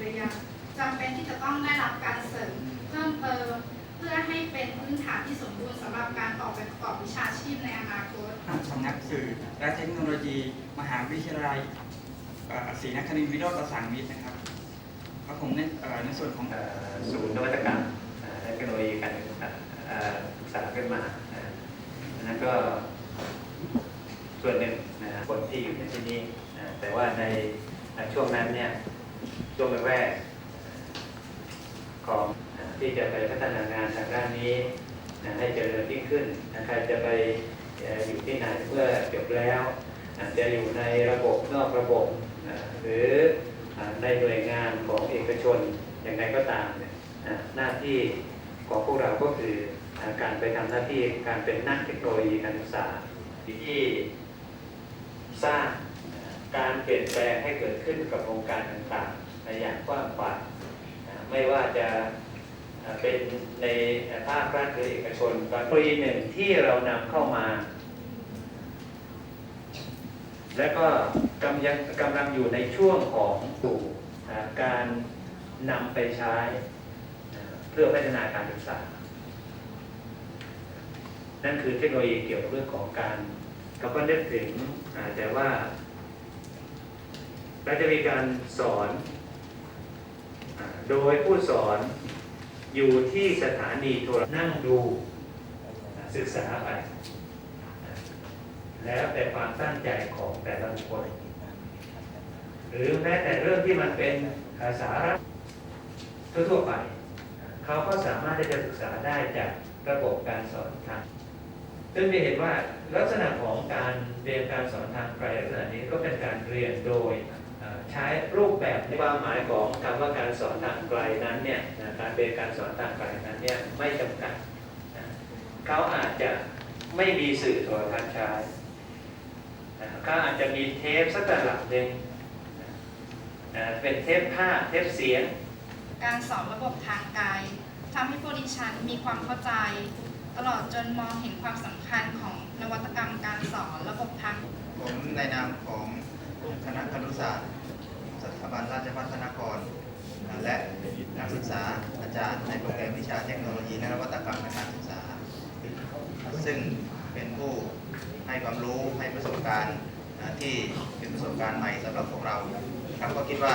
หรือยังจำเป็นที่จะต้องได้รับการเสริมเพิ่มเติมเพื่อให้เป็นพื้นฐานที่สมบูรณ์สำหรับการออกไปประกอบวิชาชีพในอนาคตสำนักสื่อและเทคโนโลยี มหาวิทยาลัยเอ่อศรีนครินทร์วิโรจน์ประสานมิตรนะครับครับผมในเอ่อในส่วนของเอ่อศูนย์นวัตกรรมเอ่อและเทคโนโลยีการศึกษาเอ่อศึกษาขึ้นมานะอันนั้นก็ส่วนหนึ่งนะคนที่อยู่ในที่นี้นะแต่ว่าในช่วงนั้นเนี่ย ช่วงแรกของที่จะไปพัฒนางานทางด้านนี้ให้เจริญยิ่งขึ้นใครจะไปอยู่ที่ไหนเมื่อจบแล้วจะอยู่ในระบบนอกระบบหรือในหน่วยงานของเอกชนอย่างไรก็ตามหน้าที่ของพวกเราก็คือการไปทำหน้าที่การเป็นนักเทคโนโลยีการศึกษาที่สร้าง เปลี่ยนแปลงให้เกิดขึ้นกับองค์การต่างๆในอย่างกว้างขวางไม่ว่าจะเป็นในภาครัฐหรือเอกชนบางกรณีหนึ่งที่เรานำเข้ามา และก็กำยังกำลังอยู่ในช่วงของสู่การนำไปใช้เพื่อพัฒนาการศึกษา นั่นคือเทคโนโลยีเกี่ยวกับเรื่องของการเราก็นึกถึงอาจจะว่า เราจะมีการสอน โดยผู้สอนอยู่ที่สถานีโทรนั่งดูศึกษาไป แล้วแต่ความตั้งใจของแต่ละบุคคลหรือแม้แต่เรื่องที่มันเป็นภาษาระทั่วๆไป เขาก็สามารถที่จะศึกษาได้จากระบบการสอนทางซึ่งจะเห็นว่าลักษณะของการเรียนการสอนทางไกลลักษณะนี้ก็เป็นการเรียนโดย ใช้รูปแบบในความหมายของคำว่าการสอนทางไกลนั้นเนี่ยนะการเรียนการสอนทางไกลนั้นเนี่ยไม่จำกัดนะเขาอาจจะไม่มีสื่อโทรทัศน์ใช้นะครับก็อาจจะมีเทปสักตลับหนึ่งนะเป็นเทปภาพเทปเสียง การสอนระบบทางกายทำให้พวกดิฉันมีความเข้าใจ ตลอดจนมองเห็นความสำคัญของนวัตกรรมการสอนระบบทาง ผมในนามของคณะครุศาสตร์สถา บันราชภัฏพระนครและนักศึกษาอาจารย์ในโปรแกรมวิชาเทคโนโลยีและนวัตกรรมการศึกษา ซึ่งเป็นผู้ให้ความรู้ให้ประสบการณ์ที่เป็นประสบการณ์ใหม่สำหรับพวกเราครับก็คิดว่า